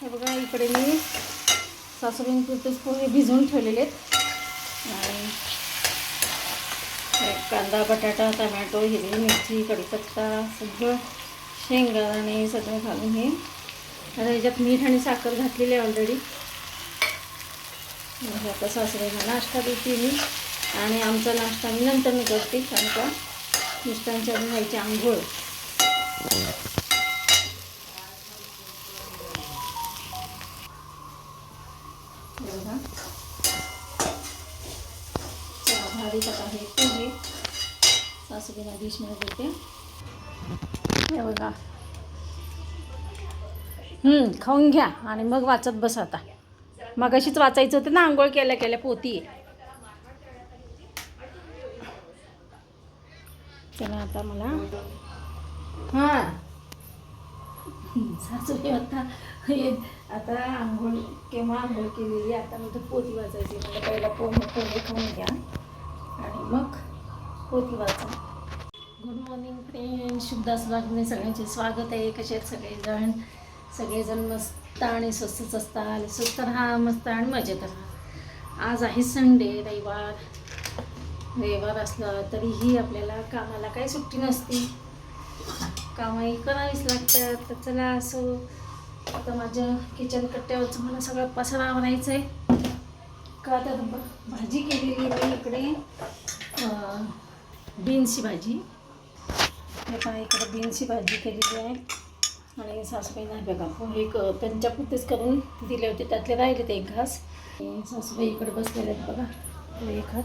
हे बघा इकडे मी सासूबाईंपुरतेच पोहे भिजवून ठेवलेले आहेत. आणि कांदा बटाटा टमॅटो हिरवी मिरची कढीपत्ता सगळं शेंगदाणे सगळं घालून हे. आता ह्याच्यात मीठ आणि साखर घातलेली आहे ऑलरेडी म्हणजे आता सासऱ्यांना नाश्ता देते मी. आणि आमचा नाश्ता मी नंतर मी करते कारण का मिस्टरांच्या अजून व्हायची आंघोळ. चला आहे. आता हे पोहे डिशमध्ये देते हे बघा. हम्म, खाऊन घ्या आणि मग वाचत बस आता. मग अशीच वाचायचं होतं ना आंघोळ केल्या केल्या पोती. चला आता मला. हां. सासूबाई आता आता आंघोळ केव्हा आंघोळ केलेली आता मी तर पोती वाचायची. मला पहिला पोहे पोहे खाऊन घ्या. मग? होती वाचा गुड मॉर्निंग फ्रेंड शुभदास बागने सगळ्यांचे स्वागत आहे. कसे आहेत सगळेजण? सगळेजण मस्त आणि स्वस्तच असतात स्वस्त राहा मस्त आणि मजेत राहा. आज आहे संडे रविवार. रविवार असला तरीही आपल्याला कामाला काही सुट्टी नसते. कामही करावीच लागतात. तर चला असो. आता माझ्या किचन कट्ट्यावरचं मला सगळं पसारा आणायचं आहे का तर ब- भाजी केलेली मी इकडे. बीन्सची भाजी. हे पहा इकडे बीन्सची भाजी केलेली आहे. आणि सासूबाई नाही बघा पोहे क त्यांच्या पुरतेच करून दिले होते. त्यातले राहिले ते एक घास. आणि सासूबाई इकडे बसलेले आहेत बघा पोहे खात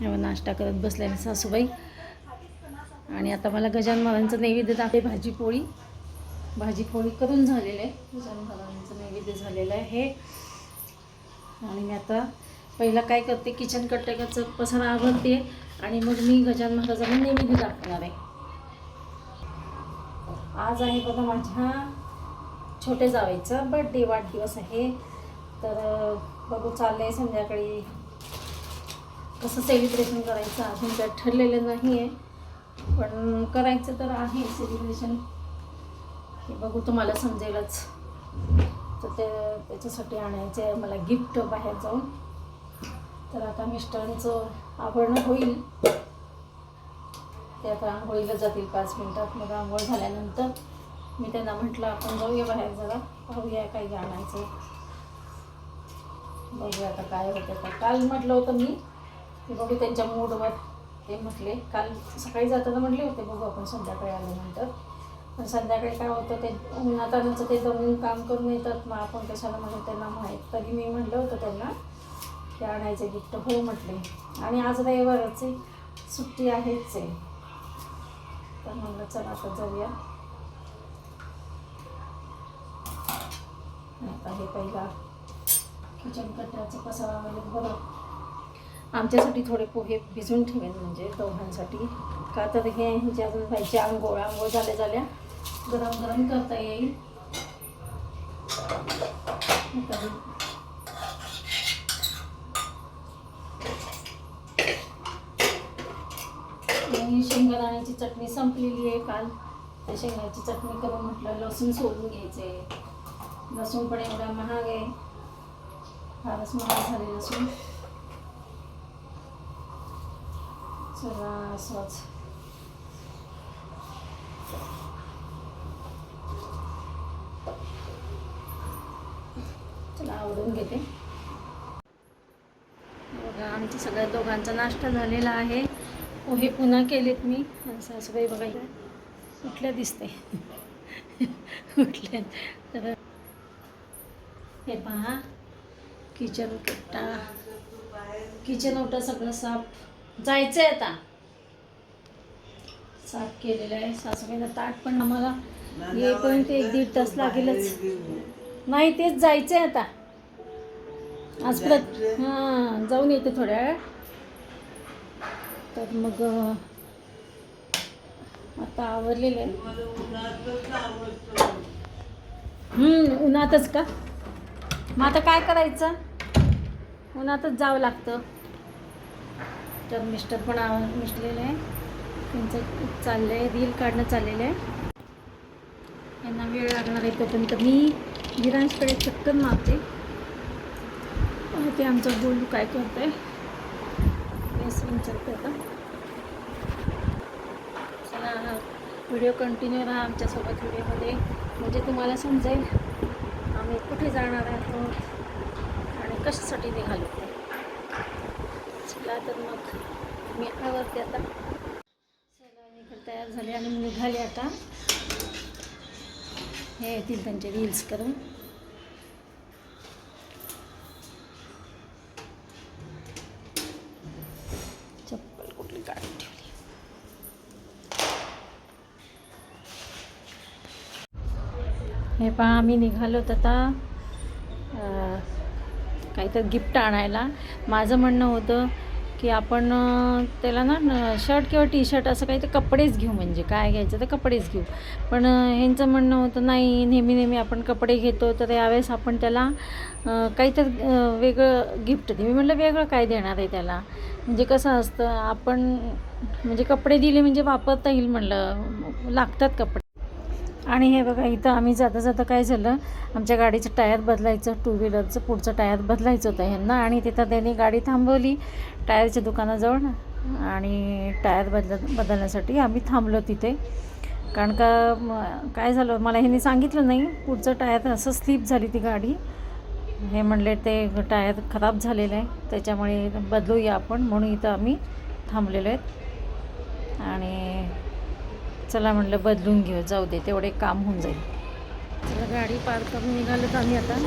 तेव्हा नाश्ता करत बसलेले सासूबाई. आणि आता मला गजान महाराजांचं नैवेद्य दाखवे भाजी पोळी भाजी पोळी करून झालेलं आहे. गजान महाराजांचं नैवेद्य झालेलं आहे. आणि मी आता पहिला काय करते किचन कट्ट्याचं पसारा आवडते आणि मग मी गजान महाराजांना नैवेद्य दाखवणार आहे. आज आहे बघा माझ्या छोटे जावेचा बड्डे वाढदिवस आहे. तर बघू चाललं आहे संध्याकाळी कसं सेलिब्रेशन करायचं अजून काय ठरलेलं नाही आहे पण करायचं तर आहे सेलिब्रेशन हे बघू तुम्हाला समजेलच. तर ते त्याच्यासाठी आणायचं आहे मला गिफ्ट बाहेर जाऊन. तर आता मिस्टरांचं आवडणं होईल. ते आता आंघोळीला जातील पाच मिनटात. मग आंघोळ झाल्यानंतर मी त्यांना म्हटलं आपण जाऊया बाहेर जरा. पाहूया काही आणायचं बघूया आता काय होतं आता काल म्हटलं होतं मी की बघू त्यांच्या मूडवर ते म्हटले काल सकाळी जाताना म्हटले होते बघू आपण संध्याकाळी आल्यानंतर. पण संध्याकाळी काय होतं ते उन्हातानाचं ते जमून काम करून येतात. मग आपण कशाला म्हणून त्यांना माहीत. तरी मी म्हटलं होतं त्यांना की आणायचे गिफ्ट हो म्हटले. आणि आज रविवारच आहे सुट्टी आहेच आहे. तर म्हणलं चला आता जाऊया. आता हे पहिला किचन कटराचं पसारा बरं आमच्यासाठी थोडे पोहे भिजून ठेवेन म्हणजे दोघांसाठी. का तर हे ह्याची अजून व्हायची आंघोळ आंघोळ झाल्या झाल्या गरम गरम करता येईल. मी शेंगदाण्याची चटणी संपलेली आहे काल. त्या शेंगाची चटणी करून म्हटलं लसूण सोलून घ्यायचे. लसूण पण एवढा महाग आहे. फारच महाग झाले लसूण. चला असंच. चला आवडून घेते. बघा आमच्या सगळ्या दोघांचा नाश्ता झालेला आहे. पोहे पुन्हा केलेत मी. आणि सासूबाई बघायला उठल्या दिसते उठल्या. तर हे पहा. किचन कट्टा. किचन ओटा सगळं साफ. जायचं आहे आता. साफ केलेलं आहे. सासूबाईला ताट पण आम्हाला येईपर्यंत एक दीड तास लागेलच. नाही तेच जायचं आहे आता. आज परत हां जाऊन येते थोड्या वेळ. तर मग आता आवरलेलं आहे. उन्हातच का? मग आता काय करायचं? उन्हातच जावं लागतं. तर मिस्टर पण आव मिसलेलं आहे. त्यांचं चाललं आहे रील काढणं चाललेलं आहे. यांना वेळ लागणार आहे तोपर्यंत मी विरांशकडे चक्कर मारते. ते आमचं बोलू काय करतोय. विचारते आता. चला व्हिडिओ कंटिन्यू राहा आमच्यासोबत व्हिडिओमध्ये म्हणजे तुम्हाला समजेल आम्ही कुठे जाणार आहोत आणि कशासाठी निघालो. ते चला तर मग मी आवडते आता. चला इकडे तयार झाले आणि निघाले आता. हे येतील त्यांचे रील्स करून. हे पहा आम्ही निघालो आता काही काहीतरी गिफ्ट आणायला. माझं म्हणणं होतं की आपण त्याला ना शर्ट किंवा टी शर्ट असं काही तर कपडेच घेऊ म्हणजे काय घ्यायचं तर कपडेच घेऊ. पण ह्यांचं म्हणणं होतं नाही नेहमी नेहमी आपण कपडे घेतो तर यावेळेस आपण त्याला काहीतरी वेगळं गिफ्ट दे मी म्हटलं वेगळं काय देणार आहे त्याला? म्हणजे कसं असतं आपण म्हणजे कपडे दिले म्हणजे वापरता येईल म्हणलं लागतात कपडे. आणि हे बघा इथं आम्ही जाता जाता काय झालं? आमच्या गाडीचं टायर बदलायचं टू व्हीलरचं पुढचं टायर बदलायचं होतं ह्यांना आणि तिथं त्यांनी गाडी थांबवली टायरच्या दुकानाजवळ आणि टायर बदल बदलण्यासाठी आम्ही थांबलो तिथे. कारण का काय झालं मला ह्यांनी सांगितलं नाही पुढचं टायर असं स्लिप झाली ती गाडी. हे म्हणले ते टायर खराब झालेलं आहे त्याच्यामुळे बदलूया आपण म्हणून इथं आम्ही थांबलेलो आहेत. आणि चला म्हटलं बदलून घेऊ जाऊ दे तेवढे काम होऊन जाईल. चला गाडी पार्क करून निघालो तर आम्ही आता.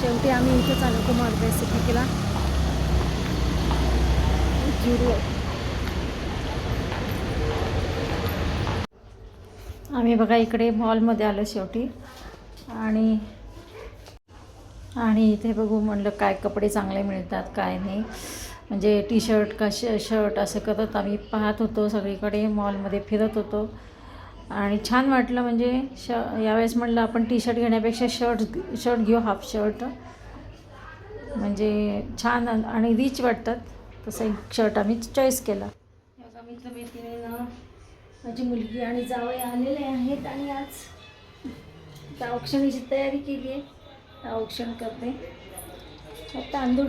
शेवटी आम्ही इथे चालू कुमार बेसिफिकला जुरू आम्ही बघा इकडे मॉलमध्ये आलो शेवटी. आणि आणि इथे बघू म्हणलं काय कपडे चांगले मिळतात काय नाही. म्हणजे टी शर्ट का श शर्ट असं करत आम्ही पाहत होतो सगळीकडे मॉलमध्ये फिरत होतो. आणि छान वाटलं म्हणजे श यावेळेस म्हणलं आपण टी शर्ट घेण्यापेक्षा शर्ट शर्ट घेऊ हाफ शर्ट. म्हणजे छान आणि रिच वाटतात तसं एक शर्ट आम्ही चॉईस केला. मित्र मैत्रिणीनं माझी मुलगी आणि जावई आलेले आहेत आणि आज औक्षणीची तयारी केली आहे. औक्षण करते. तांदूळ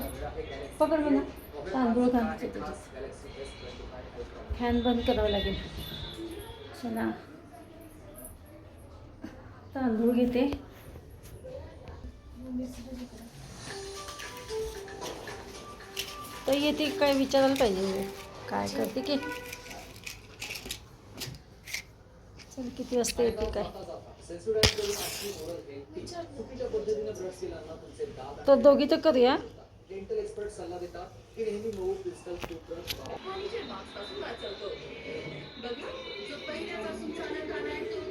पकड म्हणा. तांदूळ घालते तुझ्यात फॅन बंद करावं लागेल चला तांदूळ घेते तर येते काय विचारायला पाहिजे काय करते की? चल, किती वाजता येते काय? तर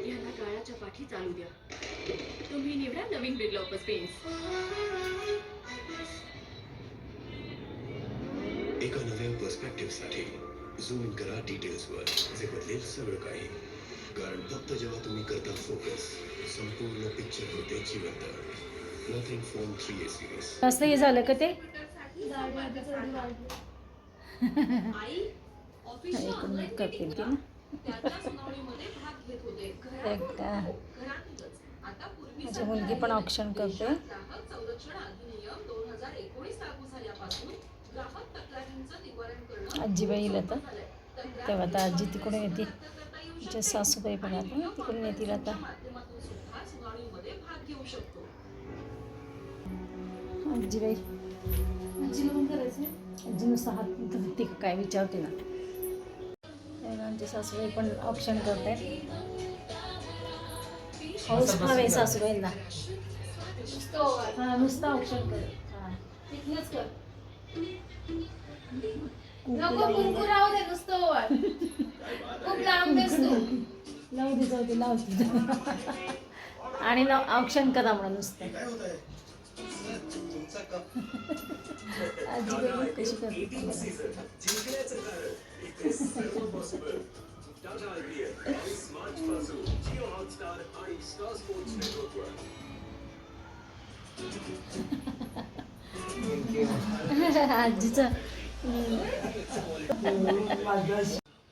यांना काळाच्या पाठी चालू द्या. तुम्ही निवडा नवीन बिर्लॉपस पेन्स एका नव्या पर्स्पेक्टिव्हसाठी झूम इन करा डिटेल्सवर जे बदलेल सगळं काही. कारण फक्त जेव्हा तुम्ही करता फोकस संपूर्ण पिक्चर होते जिवंत. Nothing Phone three A series जास्त हे झालं का ते? आई ऑफिसच्या ऐकून online करतील ती ना. त्याच्या सुनावणीमध्ये भाग घेत होते. एकदा माझी मुलगी पण ऑप्शन करते. आजीबाई आता तेव्हा आता आजी तिकडून येते तिच्या सासूबाई पण आता तिकडून येतील आता. आजीबाई. आजीला पण करायचं आजी नुसतं हात काय विचारते ना. आमची सासूबाई पण ऑप्शन करते हाऊस हवे सासूबाईंना. हा नुसतं ऑप्शन कर. हा. नको कुंकू राहू दे नुसतं ओवाळ खूप लांब आहेस तू. लावू दे जाऊ दे लावते आणि ना ऑप्शन करा म्हणून नुसतं. आजी कशी करते आजीचं.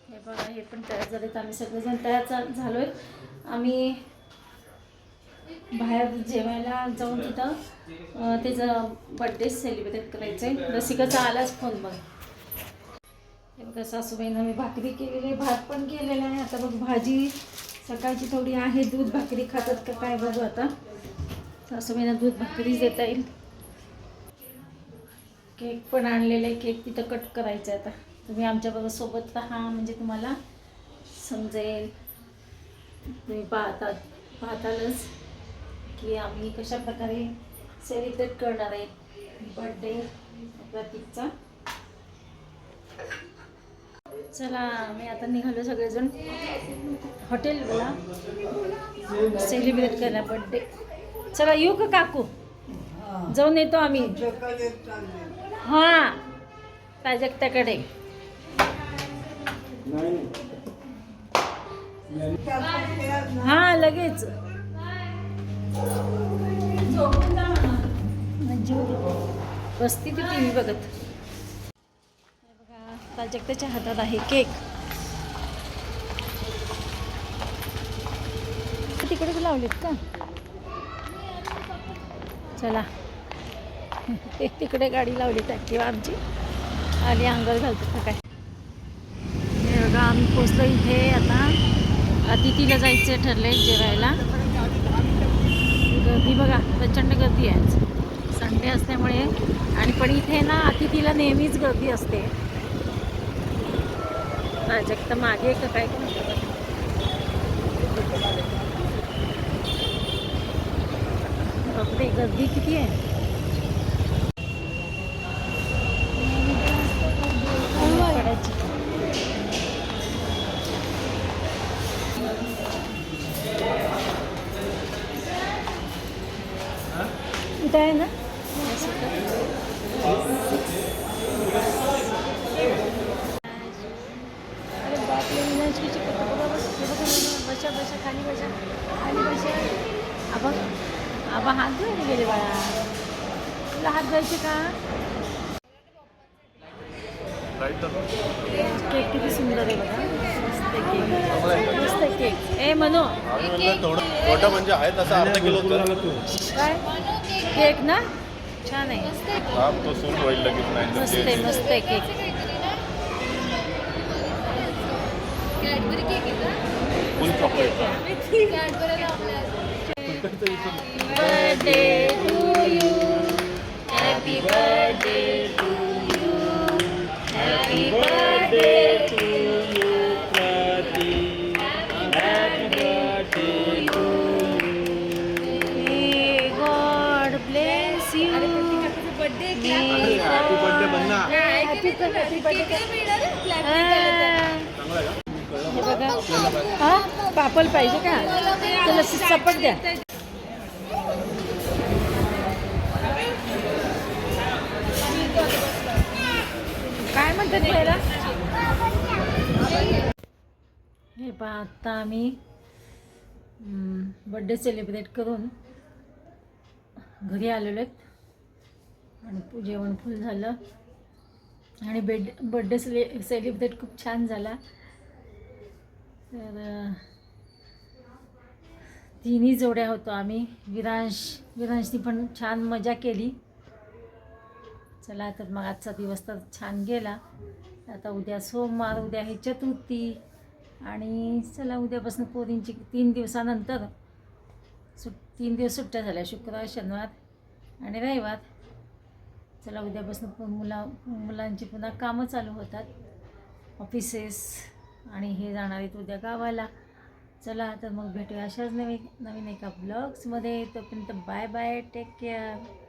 हे बघा हे पण तयार झालेत आम्ही सगळेजण. तयार झालोय. आम्ही बाहेर जेवायला जाऊन तिथं त्याचा त्याचं बड्डे सेलिब्रेट करायचं आहे रसिकाचा आलाच फोन बघ. हे बघा सासूबाईनं मी भाकरी केलेली आहे भात पण केलेला आहे. आता बघ भाजी सकाळची थोडी आहे दूध भाकरी खातात का काय बघू आता. सासूबाईंना दूध भाकरीच देता येईल. केक पण आणलेले केक तिथं कट करायचं आहे आता. तुम्ही आमच्याबरोबर सोबत राहा म्हणजे तुम्हाला समजेल. तुम्ही पाहतात पाहतालच. की आम्ही कशा प्रकारे सेलिब्रेट करणार आहे? बड्डे प्रतीकचा. चला मी आता निघालो सगळेजण. हॉटेलला सेलिब्रेट करायला बड्डे चला येऊ का काकू? जाऊन येतो आम्ही. हां प्राजक्ताकडे. हां लगेच. बसती ती टी व्ही बघत बघा प्राजक्ताच्या हातात आहे केक. तिकडे बी लावलेत का? चला. ते तिकडे गाडी लावली ॲक्टिवा आमची. आली अंगल घालतो का काय. बघा आम्ही पोचलो इथे आता. अतिथीला जायचं ठरलंय जेवायला. गर्दी बघा प्रचंड गर्दी आहे आज. संडे असल्यामुळे. आणि पण इथे ना अतिथीला नेहमीच गर्दी असते. प्राजक्त मागे का काय? कोण गर्दी किती आहे पडायची. इथं आहे ना अरे बापरे विनाशकीची कुठं बघा बस हे बघा हे बघा. बशा बशा खाली बशा खाली बशा आबा आबा हात धुवायला गेले बाळा धुवायचे का? केक किती सुंदर आहे बघा. मस्त केक मस्त केक ए मनो. थोडं म्हणजे आहे तसं अर्धा किलो काय? केक ना? छान आहे. तो सून होईल लगेच नाही तर मस्त आहे मस्त आहे केक? Full chocolate. पापल पाजे का? चलो चप्पट म्हणतात हे पहा आता आम्ही बड्डे सेलिब्रेट करून घरी आलेलो आहेत. आणि जेवण फुल झालं. आणि बेड बड्डे सेलि सेलिब्रेट खूप छान झाला. तर तिन्ही जोड्या होतो आम्ही. विरांश विरांशनी पण छान मजा केली. चला तर मग आजचा दिवस तर छान गेला. आता उद्या सोमवार उद्या हे चतुर्थी आणि चला उद्यापासून पोरींची तीन दिवसानंतर सुट तीन दिवस सुट्ट्या झाल्या शुक्रवार शनिवार आणि रविवार. चला उद्यापासून पु- मुला मुलांची पुन्हा कामं चालू होतात. ऑफिसेस आणि हे जाणार आहेत उद्या गावाला. चला तर मग भेटूया अशाच नवीन नवीन एका ब्लॉग्समध्ये. तोपर्यंत बाय बाय टेक केअर.